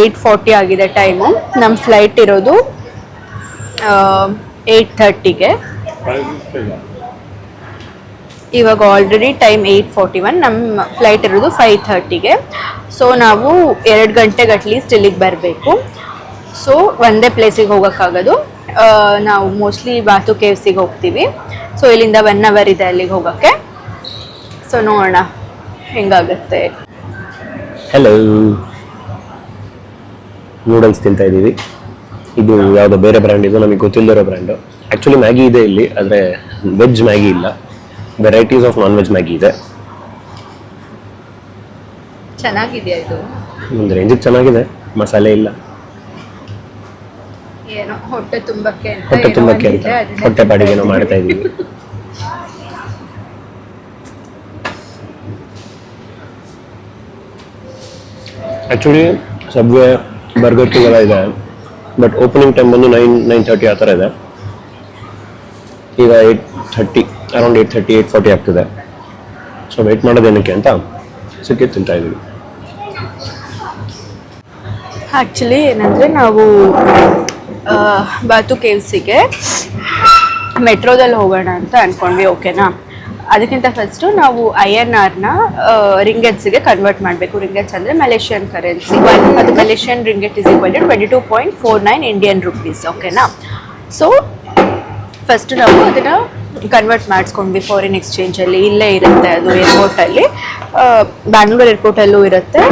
Speaker 1: ಏಯ್ಟ್ ಫಾರ್ಟಿ ಆಗಿದೆ ಟೈಮು ನಮ್ಮ ಫ್ಲೈಟ್ ಇರೋದು ಏಯ್ಟ್ ಥರ್ಟಿಗೆ ಇವಾಗ already time eight forty one ನಮ್ಮ ಫ್ಲೈಟ್ ಇರೋದು ಫೈವ್ ಥರ್ಟಿಗೆ ಸೊ ನಾವು ಎರಡು ಗಂಟೆಗೆ ಅಟ್ಲೀಸ್ಟ್ ಇಲ್ಲಿಗೆ ಬರಬೇಕು. ಸೊ ಒಂದೇ ಪ್ಲೇಸಿಗೆ ಹೋಗೋಕ್ಕಾಗೋದು. ನಾವು ಮೋಸ್ಟ್ಲಿ ಬಾತು ಕೇವ್ಸಿಗೆ ಹೋಗ್ತೀವಿ. ಸೊ ಇಲ್ಲಿಂದ ಒನ್ ಅವರ್ ಇದೆ ಅಲ್ಲಿಗೆ ಹೋಗೋಕ್ಕೆ. ಸೊ ನೋಡೋಣ. ಹೆಂಗಾಗುತ್ತೆ?
Speaker 2: ಹಲೋ ನೂಡಲ್ಸ್ ತಿಂತಾ ಇದ್ದೀವಿ. ಇದು ಯಾವುದೋ ಬೇರೆ ಬ್ರ್ಯಾಂಡ್ ಇದು ನಮಗೆ ಗೊತ್ತಿಲ್ಲದಿರೋ ಬ್ರ್ಯಾಂಡು ಆ್ಯಕ್ಚುಲಿ ಮ್ಯಾಗಿ ಇದೆ ಇಲ್ಲಿ ಆದರೆ ವೆಜ್ ಮ್ಯಾಗಿ ಇಲ್ಲ. Varieties of non veg Maggi ಇದೆ.
Speaker 1: ಚೆನ್ನಾಗಿದೆಯಾ ಇದು?
Speaker 2: ಒಂದು ರೇಂಜಿಗೆ ಚೆನ್ನಾಗಿದೆ. ಮಸಾಲೆ ಇಲ್ಲ.
Speaker 1: ಏನೋ ಹೊಟ್ಟೆ ತುಂಬಕ್ಕೆ ಅಂತ
Speaker 2: ಹೊಟ್ಟೆ
Speaker 1: ಏನೋ
Speaker 2: ತುಂಬಕ್ಕೆ ಅಂತ.
Speaker 1: ಒಂದಿದೆ, ಅದನ್ನ
Speaker 2: ಹೊಟ್ಟೆ ಪಾಡಿಗೇನೋ ಮಾಡ್ತಾ ಇದೀವಿ ಆ್ಯಕ್ಚುಲಿ ಸಬ್ವೆ ಬರ್ಗರ್ ಕಿಂಗ್ ಎಲ್ಲ ಇದೆ. ಬಟ್ ಓಪನಿಂಗ್ ಟೈಮ್ ಬಂದು ನೈನ್ ನೈನ್ ತರ್ಟಿ ಆ ಥರ ಇದೆ. ಈಗ eight thirty around eight thirty eight forty ಆಗ್ತಿದೆ. ಸೊ ವೆಯ್ಟ್ ಮಾಡೋದೇನಕ್ಕೆ ಅಂತ ಸಿಕ್ಕಿ ತಿಂತಾ ಇದ್ದೀವಿ.
Speaker 1: ಆ್ಯಕ್ಚುಲಿ ಏನಂದರೆ ನಾವು ಬಾತು ಕೇವ್ಸಿಗೆ ಮೆಟ್ರೋದಲ್ಲಿ ಹೋಗೋಣ ಅಂತ ಅಂದ್ಕೊಂಡ್ವಿ ಓಕೆನಾ? ಅದಕ್ಕಿಂತ ಫಸ್ಟು ನಾವು ಐ ಎನ್ ಆರ್ನ ರಿಂಗೆಟ್ಸಿಗೆ ಕನ್ವರ್ಟ್ ಮಾಡಬೇಕು. ರಿಂಗೆಟ್ಸ್ ಅಂದರೆ ಮಲೇಷಿಯನ್ ಕರೆನ್ಸಿ ಒನ್ ಅದು Malaysian ringgit is equal to twenty two point four nine Indian rupees ಓಕೆನಾ? ಸೊ ಫಸ್ಟ್ ನಾವು ಅದನ್ನು ಕನ್ವರ್ಟ್ ಮಾಡಿಸ್ಕೊಂಡ್ವಿ ಫಾರಿನ್ ಎಕ್ಸ್ಚೇಂಜಲ್ಲಿ ಇಲ್ಲೇ ಇರುತ್ತೆ ಅದು ಏರ್ಪೋರ್ಟಲ್ಲಿ ಬ್ಯಾಂಗ್ಳೂರ್ ಏರ್ಪೋರ್ಟಲ್ಲೂ ಇರುತ್ತೆ.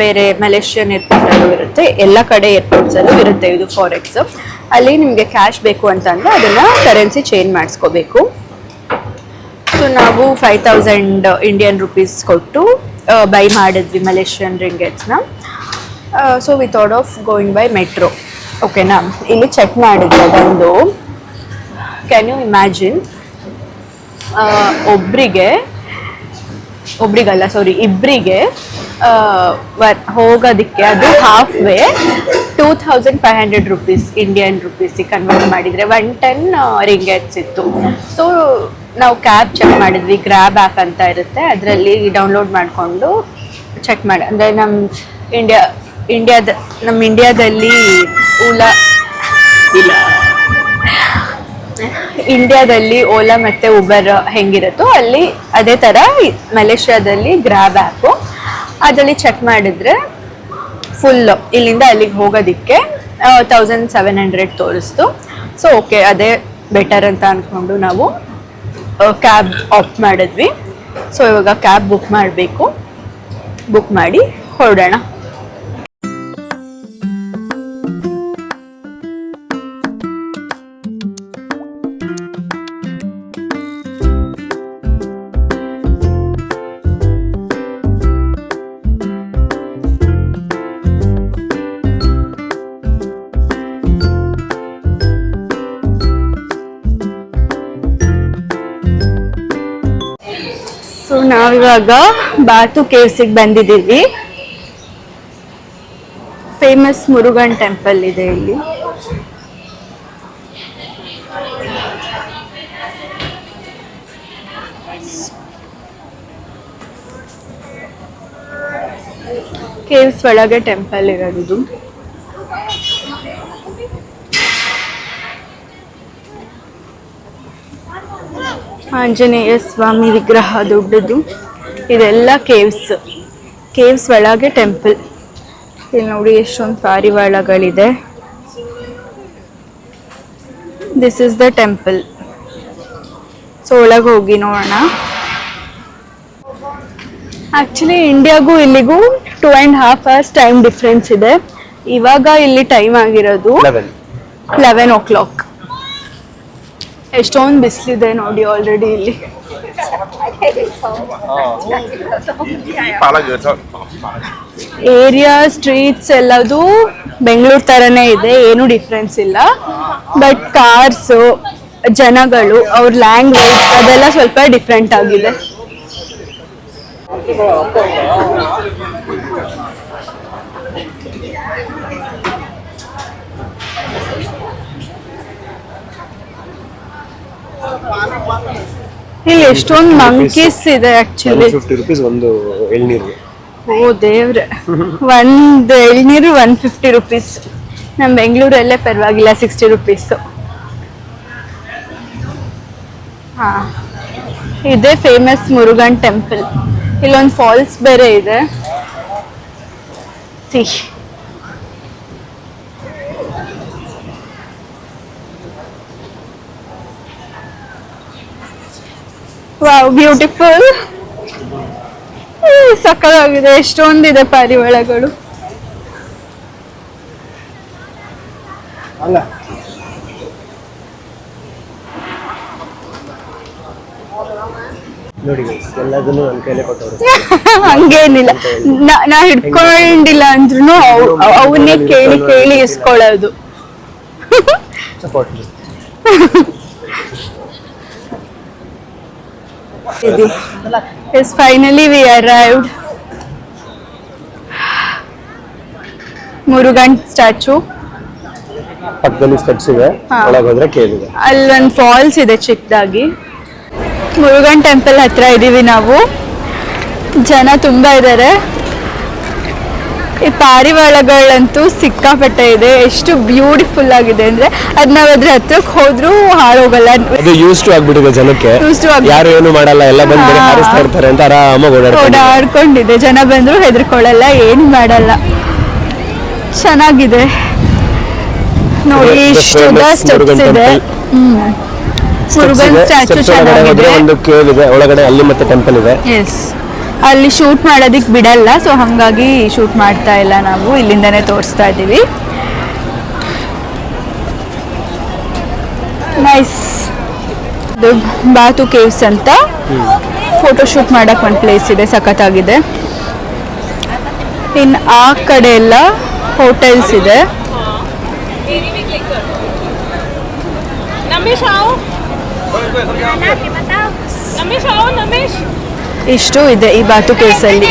Speaker 1: ಬೇರೆ ಮಲೇಷಿಯನ್ ಏರ್ಪೋರ್ಟಲ್ಲೂ ಇರುತ್ತೆ. ಎಲ್ಲ ಕಡೆ ಏರ್ಪೋರ್ಟ್ಸಲ್ಲೂ ಇರುತ್ತೆ ಇದು ಫಾರೆಕ್ಸ್ ಅಲ್ಲಿ ನಿಮಗೆ ಕ್ಯಾಶ್ ಬೇಕು ಅಂತಂದರೆ ಅದನ್ನು ಕರೆನ್ಸಿ ಚೇಂಜ್ ಮಾಡಿಸ್ಕೋಬೇಕು. ಸೊ ನಾವು ಫೈವ್ ತೌಸಂಡ್ ಇಂಡಿಯನ್ ರುಪೀಸ್ ಕೊಟ್ಟು ಬೈ ಮಾಡಿದ್ವಿ Malaysian ರಿಂಗೆಟ್ಸ್ನ so without of going by metro ಓಕೆನಾ ಇಲ್ಲಿ ಚೆಕ್ ಮಾಡಿದ್ವಿ ಅದೊಂದು. ಕ್ಯಾನ್ ಯು ಇಮ್ಯಾಜಿನ್ ಒಬ್ಬರಿಗೆ ಒಬ್ರಿಗಲ್ಲ ಸಾರಿ ಇಬ್ಬರಿಗೆ ಹೋಗೋದಕ್ಕೆ ಅದು halfway two thousand five hundred rupees Indian ರುಪೀಸಿಗೆ convert ಮಾಡಿದರೆ ಒನ್ ಟೆನ್ ರಿಂಗೆಟ್ಸ್ ಇತ್ತು. ಸೊ ನಾವು ಕ್ಯಾಬ್ ಚೆಕ್ ಮಾಡಿದ್ವಿ ಗ್ರ್ಯಾಬ್ ಆ್ಯಪ್ ಅಂತ ಇರುತ್ತೆ ಅದರಲ್ಲಿ ಡೌನ್ಲೋಡ್ ಮಾಡಿಕೊಂಡು ಚೆಕ್ ಮಾಡಿ ಅಂದರೆ ನಮ್ಮ ಇಂಡಿಯಾ ಇಂಡಿಯಾದ ನಮ್ಮ ಇಂಡಿಯಾದಲ್ಲಿ ಓಲಾ ಇಲ್ಲ. ಇಂಡಿಯಾದಲ್ಲಿ ಓಲಾ ಮತ್ತು ಉಬರ್ ಹೆಂಗಿರುತ್ತೋ ಅಲ್ಲಿ ಅದೇ ಥರ ಮಲೇಷ್ಯಾದಲ್ಲಿ ಗ್ರ್ಯಾಬ್ ಆ್ಯಪು ಅದರಲ್ಲಿ ಚೆಕ್ ಮಾಡಿದ್ರೆ ಫುಲ್ ಇಲ್ಲಿಂದ ಅಲ್ಲಿಗೆ ಹೋಗೋದಿಕ್ಕೆ ತೌಸಂಡ್ ಸೆವೆನ್ ಹಂಡ್ರೆಡ್ ತೋರಿಸ್ತು. ಸೊ ಓಕೆ ಅದೇ ಬೆಟರ್ ಅಂತ ಅಂದ್ಕೊಂಡು ನಾವು ಕ್ಯಾಬ್ ಆಫ್ ಮಾಡಿದ್ವಿ. ಸೊ ಇವಾಗ ಕ್ಯಾಬ್ ಬುಕ್ ಮಾಡಬೇಕು. ಬುಕ್ ಮಾಡಿ ಹೊರಡೋಣ. ನಾವಿವಾಗ ಬಾತು ಕೇವ್ಸಿಗೆ ಬಂದಿದ್ದೀವಿ. ಫೇಮಸ್ ಮುರುಗನ್ ಟೆಂಪಲ್ ಇದೆ ಇಲ್ಲಿ. ಕೇವ್ಸ್ ಒಳಗೆ ಟೆಂಪಲ್ ಇರೋದು. ಆಂಜನೇಯ ಸ್ವಾಮಿ ವಿಗ್ರಹ ದೊಡ್ಡದು. ಇದೆಲ್ಲ ಕೇವ್ಸ್ ಕೇವ್ಸ್ ಒಳಗೆ ಟೆಂಪಲ್ ಇಲ್ಲಿ ನೋಡಿ ಎಷ್ಟೊಂದು ಪಾರಿವಾಳಗಳಿದೆ. This is the temple so ಒಳಗೆ ಹೋಗಿ ನೋಡೋಣ. ಆ್ಯಕ್ಚುಲಿ ಇಂಡಿಯಾಗೂ ಇಲ್ಲಿಗೂ two and half hours time difference ಇದೆ. ಇವಾಗ ಇಲ್ಲಿ ಟೈಮ್ ಆಗಿರೋದು
Speaker 2: ಲೆವೆನ್
Speaker 1: ಓ ಕ್ಲಾಕ್ ಎಷ್ಟೊಂದು ಬಿಸಿಲಿದೆ ನೋಡಿ ಆಲ್ರೆಡಿ ಇಲ್ಲಿ. ಏರಿಯಾ ಸ್ಟ್ರೀಟ್ಸ್ ಎಲ್ಲದು ಬೆಂಗಳೂರು ಥರನೇ ಇದೆ, ಏನು ಡಿಫ್ರೆನ್ಸ್ ಇಲ್ಲ. ಬಟ್ ಕಾರ್ಸು ಜನಗಳು, ಅವ್ರ ಲ್ಯಾಂಗ್ವೇಜ್ ಅದೆಲ್ಲ ಸ್ವಲ್ಪ ಡಿಫ್ರೆಂಟ್ ಆಗಿದೆ. ಇಲ್ಲಿ ಎಷ್ಟೊಂದು ಮಂಕೀಸ್ ಇದೆ ಆಕ್ಚುಲಿ
Speaker 2: ಫಿಫ್ಟಿ ರುಪೀಸ್ ಒಂದು ಎಳ್ನೀರು.
Speaker 1: ಓ ದೇವ್ರೆ. ಒಂದು ಎಳ್ನೀರು ಒನ್ ಫಿಫ್ಟಿ ರುಪೀಸ್ ನಮ್ಮ ಬೆಂಗಳೂರಲ್ಲೇ ಪರವಾಗಿಲ್ಲ ಸಿಕ್ಸ್ಟಿ ರುಪೀಸ್ ಹಾಂ. ಇದೇ ಫೇಮಸ್ ಮುರುಗನ್ ಟೆಂಪಲ್ ಇಲ್ಲೊಂದು ಫಾಲ್ಸ್ ಬೇರೆ ಇದೆ. ಸಿ. ವಾವ್ ಬ್ಯೂಟಿಫುಲ್ ಸಕ್ಕತ್ತಾಗಿದೆ ಎಷ್ಟೊಂದಿದೆ ಪಾರಿವಾಳಗಳು ಹಂಗೇನಿಲ್ಲ. ನಾ- ನಾ ಹಿಡ್ಕೊಂಡಿಲ್ಲ ಅಂದ್ರೂ ಅವನ್ನೇ ಕೇಳಿ ಕೇಳಿ ಇಸ್ಕೊಳ್ಳೋದು. Yes finally we arrived Murugan statue
Speaker 2: ಪಕ್ಕದಲ್ಲಿ ಸ್ಟೆಪ್ಸ್ ಇದೆ
Speaker 1: ಹಾ.
Speaker 2: ಒಳಗೆ ಹೋದ್ರೆ ಕೇವ್ ಇದೆ.
Speaker 1: ಅಲ್ಲೊಂದು ಫಾಲ್ಸ್ ಇದೆ ಚಿಕ್ಕದಾಗಿ. ಮುರುಗನ್ ಟೆಂಪಲ್ ಹತ್ರ ಇದ್ದೀವಿ ನಾವು. ಜನ ತುಂಬ ಇದ್ದಾರೆ ಈ ಪಾರಿವಾಳಗಳಂತೂ ಸಿಕ್ಕಾಪಟ್ಟೆ ಇದೆ. ಎಷ್ಟು ಬ್ಯೂಟಿಫುಲ್ ಆಗಿದೆ ಅಂದ್ರೆ ಅದ್ ನಾವ್ ಅದ್ರ ಹತ್ರಕ್ಕೆ ಹೋದ್ರೂ ಹಾಳೋಗಲ್ಲ
Speaker 2: ಅದು ಯೂಸ್ ಟು ಆಗ್ಬಿಟ್ಟಿದೆ ಜನಕ್ಕೆ.
Speaker 1: Used to ಆಗ್ಬಿಟ್ಟಿದೆ.
Speaker 2: ಯಾರು ಏನು ಮಾಡಲ್ಲ ಎಲ್ಲ ಬಂದು ಬರೀ
Speaker 1: ಹಾ.
Speaker 2: ಹಾರಿಸ್ತಾ ಇರ್ತಾರೆ ಅಂತ ಆರಾಮಾಗಿ ಓಡಾಡ್ತಾರೆ
Speaker 1: ಓಡಾಡ್ಕೊಂಡಿದೆ. ಜನ ಬಂದ್ರು ಹೆದರ್ಕೊಳ್ಳಲ್ಲ ಏನು ಮಾಡಲ್ಲ. ಚೆನ್ನಾಗಿದೆ. ನೋಡಿ ಇಷ್ಟು
Speaker 2: famous
Speaker 1: ಸ್ಟೆಪ್ಸ್ ಇದೆ.
Speaker 2: temple.
Speaker 1: ಹ್ಮ್. ಮುರುಗನ್ ಸ್ಟ್ಯಾಚು
Speaker 2: ಒಳಗಡೆ ಹೋದ್ರೆ
Speaker 1: ಚೆನ್ನಾಗಿದೆ.
Speaker 2: ಒಂದು ಕೇವ್ ಇದೆ. ಒಳಗಡೆ ಅಲ್ಲಿ ಮತ್ತೆ ಟೆಂಪಲ್ ಇದೆ.
Speaker 1: ಎಸ್ ಅಲ್ಲಿ ಶೂಟ್ ಮಾಡೋದಕ್ಕೆ ಬಿಡಲ್ಲ ಸೊ ಹಾಗಾಗಿ ಶೂಟ್ ಮಾಡ್ತಾ ಇಲ್ಲ ನಾವು. ಇಲ್ಲಿಂದನೇ ತೋರಿಸ್ತಾ ಇದ್ದೀವಿ. ನೈಸ್ ಇದು ಬಾತು ಕೇವ್ಸ್ ಅಂತ. ಫೋಟೋ ಶೂಟ್ ಮಾಡೋಕ್ಕೆ ಒಂದು ಪ್ಲೇಸ್ ಇದೆ, ಸಖತ್ತಾಗಿದೆ. ಇನ್ನು ಆ ಕಡೆ ಎಲ್ಲ ಹೋಟೆಲ್ಸ್ ಇದೆ.
Speaker 3: Namish
Speaker 1: ಇಷ್ಟು ಇದೆ ಈ ಬಾತು ಬಾತುಕೇಸಲ್ಲಿ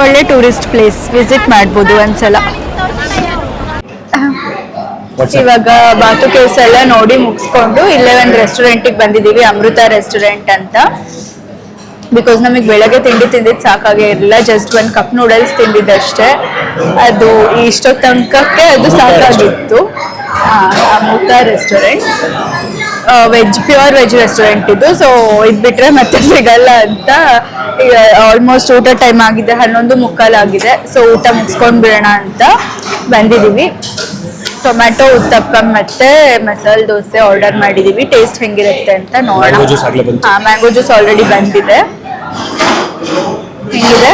Speaker 1: ಒಳ್ಳೆ ಟೂರಿಸ್ಟ್ ಪ್ಲೇಸ್ ವಿಸಿಟ್ ಮಾಡ್ಬೋದು ಒಂದ್ಸಲ. ಇವಾಗ ಬಾತುಕೇಸ್ ಎಲ್ಲ ನೋಡಿ ಮುಗಿಸ್ಕೊಂಡು ಇಲ್ಲೇ ಒಂದು ರೆಸ್ಟೋರೆಂಟಿಗೆ ಬಂದಿದ್ದೀವಿ ಅಮೃತ ರೆಸ್ಟೋರೆಂಟ್ ಅಂತ. ಬಿಕಾಸ್ ನಮಗೆ ಬೆಳಗ್ಗೆ ತಿಂಡಿ ತಿಂದಿದ್ದು ಸಾಕಾಗೇ ಇರಲಿಲ್ಲ ಜಸ್ಟ್ ಒಂದು ಕಪ್ ನೂಡಲ್ಸ್ ತಿಂದಿದ್ದಷ್ಟೇ. ಅದು ಇಷ್ಟೊತ್ತು ತನಕಕ್ಕೆ ಅದು ಸಾಕಾಗಿತ್ತು. Amrita restaurant veg pure veg restaurant ಇದು. ಸೊ ಇದು ಬಿಟ್ರೆ ಮತ್ತೆ ಸಿಗಲ್ಲ ಅಂತ ಈಗ ಆಲ್ಮೋಸ್ಟ್ ಊಟ ಟೈಮ್ ಆಗಿದೆ ಹನ್ನೊಂದು ಮುಕ್ಕಾಲಾಗಿದೆ ಸೊ ಊಟ ಮುಗಿಸ್ಕೊಂಡು ಬಿಡೋಣ ಅಂತ ಬಂದಿದ್ದೀವಿ ಟೊಮ್ಯಾಟೊ ಉತ್ತಪ್ಪ ಮತ್ತೆ ಮಸಾಲೆ ದೋಸೆ ಆರ್ಡರ್ ಮಾಡಿದೀವಿ. ಟೇಸ್ಟ್ ಹೆಂಗಿರುತ್ತೆ ಅಂತ ನೋಡೋಣ. ಹಾ ಮ್ಯಾಂಗೋ ಜ್ಯೂಸ್ ಆಲ್ರೆಡಿ ಬಂದಿದೆ. ಹೆಂಗಿದೆ?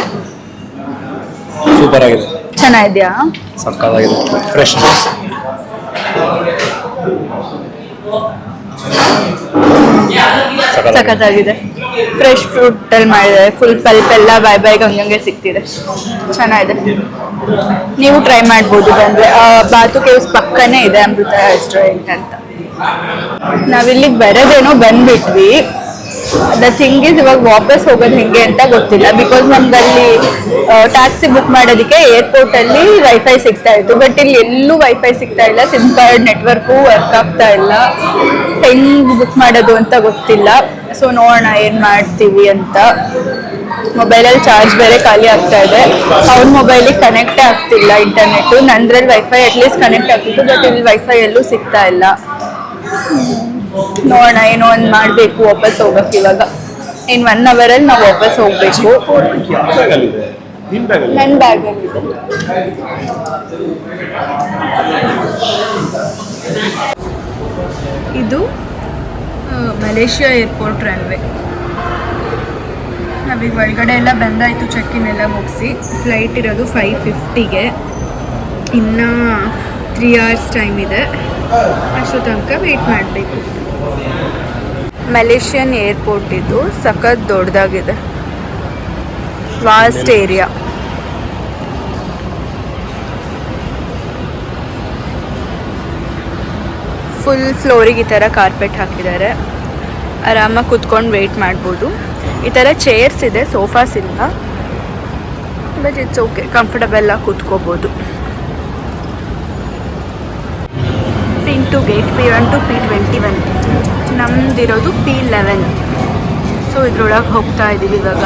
Speaker 2: ಸೂಪರ್ ಆಗಿದೆ.
Speaker 1: ಚೆನ್ನಾಗಿದೆಯಾ?
Speaker 2: ಸಕ್ಕತ್ತಾಗಿದೆ. ಫ್ರೆಶ್
Speaker 1: ಸಖತ್ತಾಗಿದೆ. ಫ್ರೆಶ್ ಫ್ರೂಟ್ ಅಲ್ಲಿ ಮಾಡಿದ್ದಾರೆ. ಫುಲ್ ಪಲ್ಪ್ ಎಲ್ಲ ಬೈ ಬೈ ಹಂಗಂಗೆ ಸಿಕ್ತಿದೆ ಚೆನ್ನಾಗಿದೆ. ನೀವು ಟ್ರೈ ಮಾಡ್ಬೋದು ಬಂದ್ರೆ. ಬಾತು ಕೇವ್ಸ್ ಪಕ್ಕನೇ ಇದೆ ಅಮೃತ ರೆಸ್ಟೋರೆಂಟ್ ಅಂತ. ನಾವಿಲ್ಲಿಗೆ ಬರೋದೇನೋ ಬಂದ್ಬಿಟ್ವಿ. ದ ಥಿಂಗ್ ಇಸ್ ಇವಾಗ ವಾಪಸ್ ಹೋಗೋದು ಹೆಂಗೆ ಅಂತ ಗೊತ್ತಿಲ್ಲ. ಬಿಕಾಸ್ ನಮ್ಗೆ ಟ್ಯಾಕ್ಸಿ ಬುಕ್ ಮಾಡೋದಕ್ಕೆ ಏರ್ಪೋರ್ಟ್ ಅಲ್ಲಿ ವೈಫೈ ಸಿಗ್ತಾ ಇತ್ತು. ಬಟ್ ಇಲ್ಲಿ ಎಲ್ಲೂ ವೈಫೈ ಸಿಗ್ತಾ ಇಲ್ಲ. ಸಿಮ್ ಕಾರ್ಡ್ ನೆಟ್ವರ್ಕು ವರ್ಕ್ ಆಗ್ತಾ ಇಲ್ಲ. ಹೆಂಗ್ ಬುಕ್ ಮಾಡೋದು ಅಂತ ಗೊತ್ತಿಲ್ಲ. ಸೊ ನೋಡೋಣ ಏನ್ ಮಾಡ್ತೀವಿ ಅಂತ. ಮೊಬೈಲಲ್ಲಿ ಚಾರ್ಜ್ ಬೇರೆ ಖಾಲಿ ಆಗ್ತಾ ಇದೆ. ಅವ್ರ ಮೊಬೈಲಿಗೆ ಕನೆಕ್ಟ್ ಆಗ್ತಿಲ್ಲ ಇಂಟರ್ನೆಟ್ ನಂದ್ರಲ್ಲಿ ವೈಫೈ ಅಟ್ಲೀಸ್ಟ್ ಕನೆಕ್ಟ್ ಆಗ್ತಿತ್ತು ಬಟ್ ಇಲ್ಲಿ ವೈಫೈ ಎಲ್ಲೂ ಸಿಗ್ತಾ ಇಲ್ಲ. ನೋಡೋಣ ಏನೋ ಒಂದು ಮಾಡಬೇಕು ವಾಪಸ್ ಹೋಗಕ್ಕೆ ಇವಾಗ. ಇನ್ ಒನ್ ಅವರಲ್ಲಿ ನಾವು ವಾಪಸ್ ಹೋಗ್ಬೇಕು. ನನ್ನ ಬ್ಯಾಗಲ್ಲಿದೆ ಇದು ಮಲೇಷಿಯಾ ಏರ್ಪೋರ್ಟ್ ರೈಲ್ವೆ ನಾವೀಗ ಒಳಗಡೆ ಎಲ್ಲ ಬಂದಾಯಿತು ಚೆಕ್ಕಿನ್ ಎಲ್ಲ ಮುಗಿಸಿ. ಫ್ಲೈಟ್ ಇರೋದು ಫೈವ್ ಫಿಫ್ಟಿಗೆ ಇನ್ನೂ ತ್ರೀ ಅವರ್ಸ್ ಟೈಮ್ ಇದೆ. ಅಷ್ಟು ತನಕ ವೆಯ್ಟ್ ಮಾಡಬೇಕು. ಮಲೇಷಿಯನ್ ಏರ್ಪೋರ್ಟ್ ಇದು ಸಖತ್ ದೊಡ್ಡದಾಗಿದೆ. ವಾಸ್ಟ್ ಏರಿಯಾ ಫುಲ್ ಫ್ಲೋರಿಗೆ ಈ ಥರ ಕಾರ್ಪೆಟ್ ಹಾಕಿದ್ದಾರೆ. ಆರಾಮಾಗಿ ಕುತ್ಕೊಂಡು ವೆಯ್ಟ್ ಮಾಡ್ಬೋದು. ಈ ಥರ ಚೇರ್ಸ್ ಇದೆ ಸೋಫಾಸ್ ಇಲ್ಲ. ಬಟ್ ಇಟ್ಸ್ ಓಕೆ ಕಂಫರ್ಟಬಲ್ ಆಗಿ ಕೂತ್ಕೋಬೋದು. Pin to gate P one two P twenty one ನಮ್ದಿರೋದು P eleven so ಇದ್ರೊಳಗೆ ಹೋಗ್ತಾ ಇದ್ದೀವಿ ಇವಾಗ.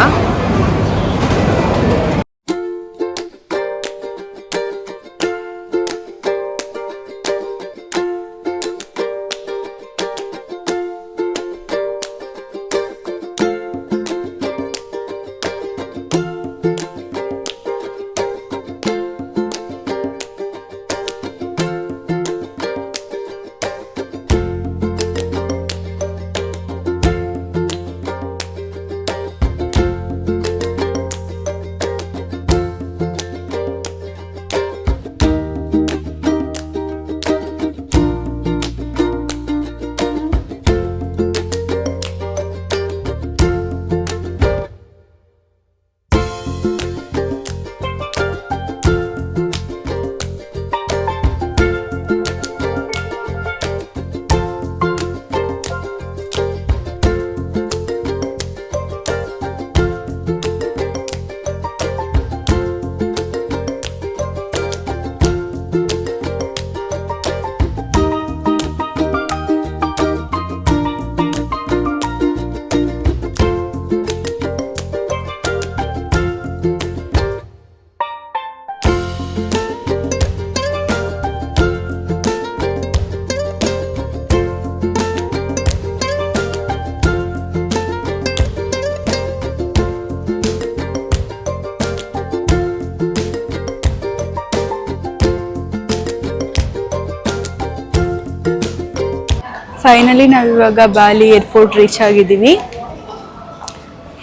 Speaker 1: ಫೈನಲಿ ಇವಾಗ ಬಾಲಿ ಏರ್ಪೋರ್ಟ್ ರೀಚ್ ಆಗಿದ್ದೀವಿ.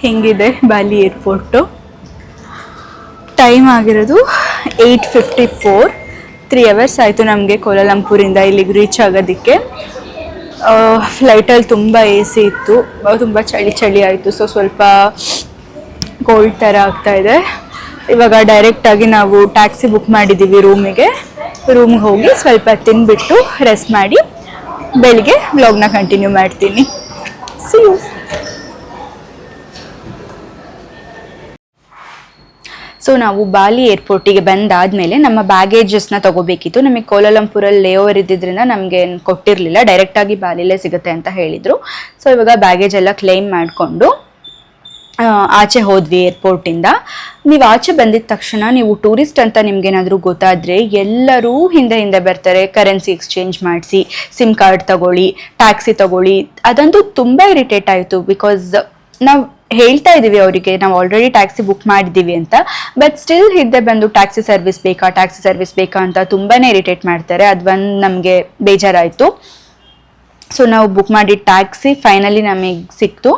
Speaker 1: ಹಿಂಗಿದೆ ಬಾಲಿ ಏರ್ಪೋರ್ಟು ಟೈಮ್ ಆಗಿರೋದು eight fifty four three hours ಆಯಿತು ನಮಗೆ ಕೋಲಾಲಂಪುರಿಂದ ಇಲ್ಲಿಗೆ ರೀಚ್ ಆಗೋದಕ್ಕೆ. ಫ್ಲೈಟಲ್ಲಿ ತುಂಬ ಎ ಸಿ ಇತ್ತು. ತುಂಬ ಚಳಿ ಚಳಿ ಆಯಿತು. ಸೊ ಸ್ವಲ್ಪ ಕೋಲ್ಡ್ ಥರ ಇದೆ. ಇವಾಗ ಡೈರೆಕ್ಟಾಗಿ ನಾವು ಟ್ಯಾಕ್ಸಿ ಬುಕ್ ಮಾಡಿದ್ದೀವಿ ರೂಮಿಗೆ ರೂಮ್ಗೆ ಹೋಗಿ ಸ್ವಲ್ಪ ತಿನ್ಬಿಟ್ಟು ರೆಸ್ಟ್ ಮಾಡಿ. ಬೆಳಿಗ್ಗೆ ವ್ಲಾಗ್ನ ಕಂಟಿನ್ಯೂ ಮಾಡ್ತೀನಿ. ಸಿ ಸೊ ನಾವು ಬಾಲಿ ಏರ್ಪೋರ್ಟಿಗೆ ಬಂದಾದ್ಮೇಲೆ ನಮ್ಮ ಬ್ಯಾಗೇಜಸ್ನ ತಗೋಬೇಕಿತ್ತು. ನಮಗೆ ಕೋಲಾಲಂಪುರಲ್ಲಿ ಲೇಓವರ್ ಇದ್ದಿದ್ದರಿಂದ ನಮಗೆ ಕೊಟ್ಟಿರಲಿಲ್ಲ. ಡೈರೆಕ್ಟಾಗಿ ಬಾಲಿಲೇ ಸಿಗುತ್ತೆ ಅಂತ ಹೇಳಿದರು. ಸೊ ಇವಾಗ ಬ್ಯಾಗೇಜ್ ಎಲ್ಲ ಕ್ಲೈಮ್ ಮಾಡಿಕೊಂಡು ಆಚೆ ಹೋದ್ವಿ ಏರ್ಪೋರ್ಟಿಂದ ನೀವು ಆಚೆ ಬಂದಿದ ತಕ್ಷಣ ನೀವು ಟೂರಿಸ್ಟ್ ಅಂತ ನಿಮ್ಗೇನಾದರೂ ಗೊತ್ತಾದರೆ ಎಲ್ಲರೂ ಹಿಂದೆ ಹಿಂದೆ ಬರ್ತಾರೆ. ಕರೆನ್ಸಿ ಎಕ್ಸ್ಚೇಂಜ್ ಮಾಡಿಸಿ ಸಿಮ್ ಕಾರ್ಡ್ ತಗೊಳ್ಳಿ ಟ್ಯಾಕ್ಸಿ ತಗೊಳ್ಳಿ. ಅದಂತೂ ತುಂಬ ಇರಿಟೇಟ್ ಆಯಿತು ಬಿಕಾಸ್ ನಾವು ಹೇಳ್ತಾ ಇದ್ದೀವಿ ಅವರಿಗೆ, ನಾವು ಆಲ್ರೆಡಿ ಟ್ಯಾಕ್ಸಿ ಬುಕ್ ಮಾಡಿದ್ದೀವಿ ಅಂತ. ಬಟ್ ಸ್ಟಿಲ್ ಹಿಂದೆ ಬಂದು ಟ್ಯಾಕ್ಸಿ ಸರ್ವಿಸ್ ಬೇಕಾ ಟ್ಯಾಕ್ಸಿ ಸರ್ವಿಸ್ ಬೇಕಾ ಅಂತ ತುಂಬಾ ಇರಿಟೇಟ್ ಮಾಡ್ತಾರೆ. ಅದು ಒಂದು ನಮಗೆ ಬೇಜಾರಾಯಿತು. ಸೊ ನಾವು ಬುಕ್ ಮಾಡಿದ ಟ್ಯಾಕ್ಸಿ ಫೈನಲಿ ನಮಗೆ ಸಿಕ್ತು.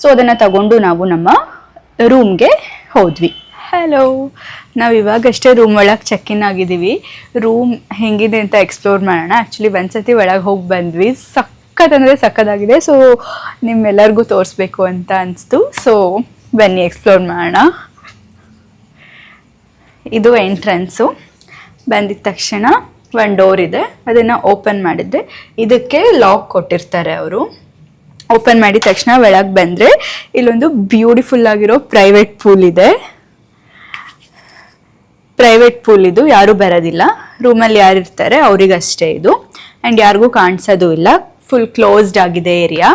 Speaker 1: ಸೊ ಅದನ್ನು ತಗೊಂಡು ನಾವು ನಮ್ಮ ರೂಮ್ಗೆ ಹೋದ್ವಿ. ಹಲೋ ನಾವು ಇವಾಗಷ್ಟೇ ರೂಮ್ ಒಳಗೆ ಚೆಕ್ ಇನ್ ಆಗಿದ್ದೀವಿ ರೂಮ್ ಹೆಂಗಿದೆ ಅಂತ ಎಕ್ಸ್ಪ್ಲೋರ್ ಮಾಡೋಣ. ಆ್ಯಕ್ಚುಲಿ ಒಂದ್ಸತಿ ಒಳಗೆ ಹೋಗಿ ಬಂದ್ವಿ. ಸಖತ್ ಅಂದರೆ ಸಖತ್ತಾಗಿದೆ ಸೊ ನಿಮ್ಮೆಲ್ಲರಿಗೂ ತೋರಿಸ್ಬೇಕು ಅಂತ ಅನಿಸ್ತು. ಸೊ ಬನ್ನಿ ಎಕ್ಸ್ಪ್ಲೋರ್ ಮಾಡೋಣ. ಇದು ಎಂಟ್ರೆನ್ಸು ಬಂದಿದ ತಕ್ಷಣ ಒಂದು ಡೋರ್ ಇದೆ. ಅದನ್ನು ಓಪನ್ ಮಾಡಿದ್ರೆ ಇದಕ್ಕೆ ಲಾಕ್ ಕೊಟ್ಟಿರ್ತಾರೆ ಅವರು. ಓಪನ್ ಮಾಡಿದ ತಕ್ಷಣ ಒಳಗೆ ಬಂದರೆ ಇಲ್ಲೊಂದು ಬ್ಯೂಟಿಫುಲ್ ಆಗಿರೋ ಪ್ರೈವೇಟ್ ಪೂಲ್ ಇದೆ. ಪ್ರೈವೇಟ್ ಪೂಲ್ ಇದು ಯಾರೂ ಬರೋದಿಲ್ಲ. ರೂಮಲ್ಲಿ ಯಾರು ಇರ್ತಾರೆ ಅವರಿಗಷ್ಟೇ ಇದು. ಆ್ಯಂಡ್ ಯಾರಿಗೂ ಕಾಣಿಸೋದು ಇಲ್ಲ. ಫುಲ್ ಕ್ಲೋಸ್ಡ್ ಆಗಿದೆ ಏರಿಯಾ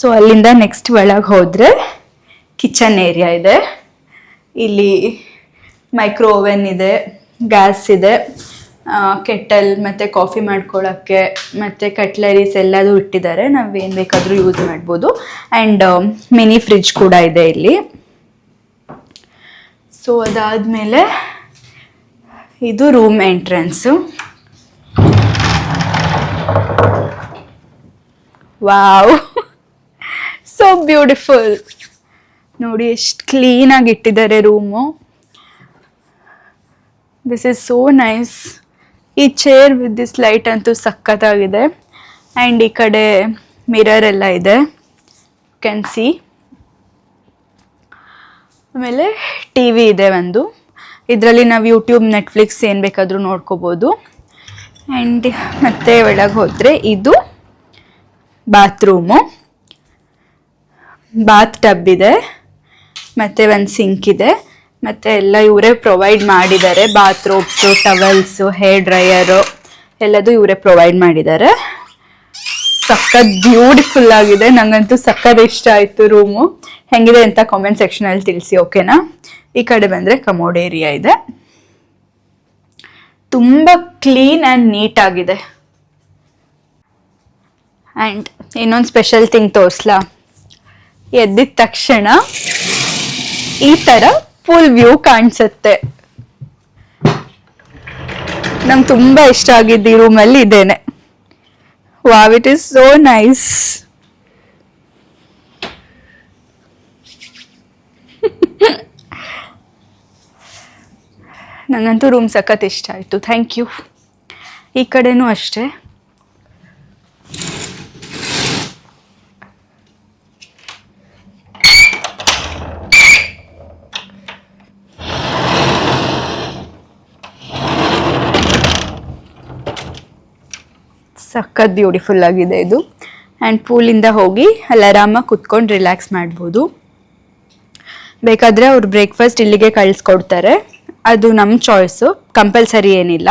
Speaker 1: ಸೊ ಅಲ್ಲಿಂದ ನೆಕ್ಸ್ಟ್ ಒಳಗೆ ಹೋದರೆ ಕಿಚನ್ ಏರಿಯಾ ಇದೆ. ಇಲ್ಲಿ ಮೈಕ್ರೋ ಓವೆನ್ ಇದೆ ಗ್ಯಾಸ್ ಇದೆ. ಕೆಟಲ್ ಮತ್ತೆ ಕಾಫಿ ಮಾಡ್ಕೊಳ್ಳೋಕ್ಕೆ ಮತ್ತೆ ಕಟ್ಲರೀಸ್ ಎಲ್ಲದೂ ಇಟ್ಟಿದ್ದಾರೆ. ನಾವು ಬೇಕಾದರೂ ಯೂಸ್ ಮಾಡ್ಬೋದು. ಆ್ಯಂಡ್ ಮಿನಿ ಫ್ರಿಜ್ ಕೂಡ ಇದೆ ಇಲ್ಲಿ. ಸೊ ಅದಾದಮೇಲೆ ಇದು room entrance wow so beautiful ನೋಡಿ, ಎಷ್ಟು ಕ್ಲೀನಾಗಿ ಇಟ್ಟಿದ್ದಾರೆ room this is so nice ಈ ಚೇರ್ ವಿತ್ ದಿಸ್ ಲೈಟ್ ಅಂತೂ ಸಖತ್ತಾಗಿದೆ. ಆ್ಯಂಡ್ ಈ ಕಡೆ ಮಿರರ್ ಎಲ್ಲ ಇದೆ. ಕ್ಯಾನ್ ಸಿ ಆಮೇಲೆ ಟಿ ವಿ ಇದೆ ಒಂದು. ಇದರಲ್ಲಿ ನಾವು ಯೂಟ್ಯೂಬ್ ನೆಟ್ಫ್ಲಿಕ್ಸ್ ಏನು ಬೇಕಾದರೂ ನೋಡ್ಕೋಬೋದು. ಆ್ಯಂಡ್ ಮತ್ತೆ ಒಳಗೆ ಹೋದರೆ ಇದು ಬಾತ್ರೂಮು ಬಾತ್ ಟಬ್ ಇದೆ. ಮತ್ತು ಒಂದು ಸಿಂಕ್ ಇದೆ. ಮತ್ತು ಎಲ್ಲ ಇವರೇ ಪ್ರೊವೈಡ್ ಮಾಡಿದ್ದಾರೆ. ಬಾತ್ರೂಮ್ಸ್ ಟವೆಲ್ಸ್ ಹೇರ್ ಡ್ರೈಯರು ಎಲ್ಲದೂ ಇವರೇ ಪ್ರೊವೈಡ್ ಮಾಡಿದ್ದಾರೆ. ಸಖತ್ ಬ್ಯೂಟಿಫುಲ್ ಆಗಿದೆ. ನಂಗಂತೂ ಸಖತ್ ಇಷ್ಟ ಆಯಿತು ರೂಮು ಹೆಂಗಿದೆ ಅಂತ ಕಾಮೆಂಟ್ ಸೆಕ್ಷನಲ್ಲಿ ತಿಳಿಸಿ ಓಕೆನಾ ಈ ಕಡೆ ಬಂದರೆ ಕಮೋಡ್ ಏರಿಯಾ ಇದೆ. ತುಂಬ ಕ್ಲೀನ್ ಆ್ಯಂಡ್ ನೀಟ್ ಆಗಿದೆ. ಆ್ಯಂಡ್ ಇನ್ನೊಂದು ಸ್ಪೆಷಲ್ ಥಿಂಗ್ ತೋರಿಸ್ಲಾ? ಎದ್ದಿದ ತಕ್ಷಣ ಈ ಥರ ಫುಲ್ ವ್ಯೂ ಕಾಣಿಸುತ್ತೆ. ನಂಗೆ ತುಂಬ ಇಷ್ಟ ಆಗಿದ್ದು ಈ ರೂಮಲ್ಲಿ ಇದ್ದೇನೆ wow it is so nice ನಂಗಂತೂ ರೂಮ್ ಸಖತ್ ಇಷ್ಟ ಆಯಿತು. ಥ್ಯಾಂಕ್ ಯು ಈ ಕಡೆನೂ ಅಷ್ಟೇ. ಸಖತ್ ಬ್ಯೂಟಿಫುಲ್ ಆಗಿದೆ ಇದು. ಆ್ಯಂಡ್ ಪೂಲಿಂದ ಹೋಗಿ ಅಲ್ಲಿ ಆರಾಮಾಗಿ ಕುತ್ಕೊಂಡು ರಿಲ್ಯಾಕ್ಸ್ ಮಾಡ್ಬೋದು. ಬೇಕಾದರೆ ಅವ್ರು ಬ್ರೇಕ್ಫಾಸ್ಟ್ ಇಲ್ಲಿಗೆ ಕಳಿಸ್ಕೊಡ್ತಾರೆ. ಅದು ನಮ್ಮ ಚಾಯ್ಸು ಕಂಪಲ್ಸರಿ ಏನಿಲ್ಲ.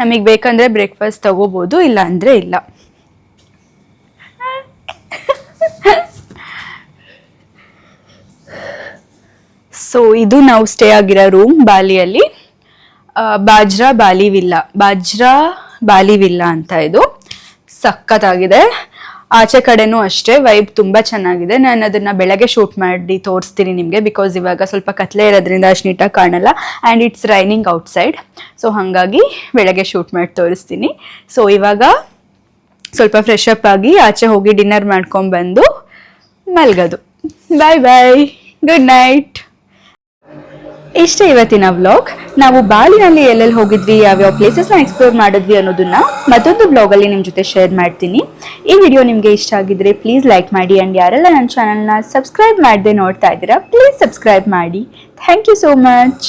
Speaker 1: ನಮಗೆ ಬೇಕಂದರೆ ಬ್ರೇಕ್ಫಾಸ್ಟ್ ತಗೋಬೋದು ಇಲ್ಲ ಅಂದರೆ ಇಲ್ಲ. ಸೊ ಇದು ನಾವು ಸ್ಟೇ ಆಗಿರೋ room ಬಾಲಿಯಲ್ಲಿ. Bajra Bali villa Bajra Bali villa ಅಂತ ಇದು. ಸಖತ್ತಾಗಿದೆ. ಆಚೆ ಕಡೆನೂ ಅಷ್ಟೇ ವೈಬ್ ತುಂಬ ಚೆನ್ನಾಗಿದೆ. ನಾನು ಅದನ್ನ ಬೆಳಗ್ಗೆ ಶೂಟ್ ಮಾಡಿ ತೋರಿಸ್ತೀನಿ ನಿಮಗೆ ಬಿಕಾಸ್ ಇವಾಗ ಸ್ವಲ್ಪ ಕತ್ಲೆ ಇರೋದ್ರಿಂದ ಅಷ್ಟು ನೀಟಾಗಿ ಕಾಣಲ್ಲ and it's raining outside so ಹಾಗಾಗಿ ಬೆಳಗ್ಗೆ ಶೂಟ್ ಮಾಡಿ ತೋರಿಸ್ತೀನಿ. ಸೊ ಇವಾಗ ಸ್ವಲ್ಪ ಫ್ರೆಶ್ ಅಪ್ ಆಗಿ ಆಚೆ ಹೋಗಿ ಡಿನ್ನರ್ ಮಾಡ್ಕೊಂಡು ಬಂದು ಮಲ್ಗೋದು. ಬಾಯ್ ಬಾಯ್ ಗುಡ್ ನೈಟ್ ಇಷ್ಟೇ ಇವತ್ತಿನ ವ್ಲಾಗ್. ನಾವು ಬಾಲಿನಲ್ಲಿ ಎಲ್ಲೆಲ್ಲಿ ಹೋಗಿದ್ವಿ, ಯಾವ್ಯಾವ ಪ್ಲೇಸಸ್ನ ಎಕ್ಸ್ಪ್ಲೋರ್ ಮಾಡಿದ್ವಿ ಅನ್ನೋದನ್ನ ಮತ್ತೊಂದು ಬ್ಲಾಗಲ್ಲಿ ನಿಮ್ಮ ಜೊತೆ ಶೇರ್ ಮಾಡ್ತೀನಿ. ಈ ವಿಡಿಯೋ ನಿಮಗೆ ಇಷ್ಟ ಆಗಿದ್ರೆ ಪ್ಲೀಸ್ ಲೈಕ್ ಮಾಡಿ ಆ್ಯಂಡ್ ಯಾರೆಲ್ಲ ನನ್ನ ಚಾನಲ್ನ ಸಬ್ಸ್ಕ್ರೈಬ್ ಮಾಡದೆ ನೋಡ್ತಾ ಇದ್ದೀರಾ ಪ್ಲೀಸ್ ಸಬ್ಸ್ಕ್ರೈಬ್ ಮಾಡಿ. Thank you so much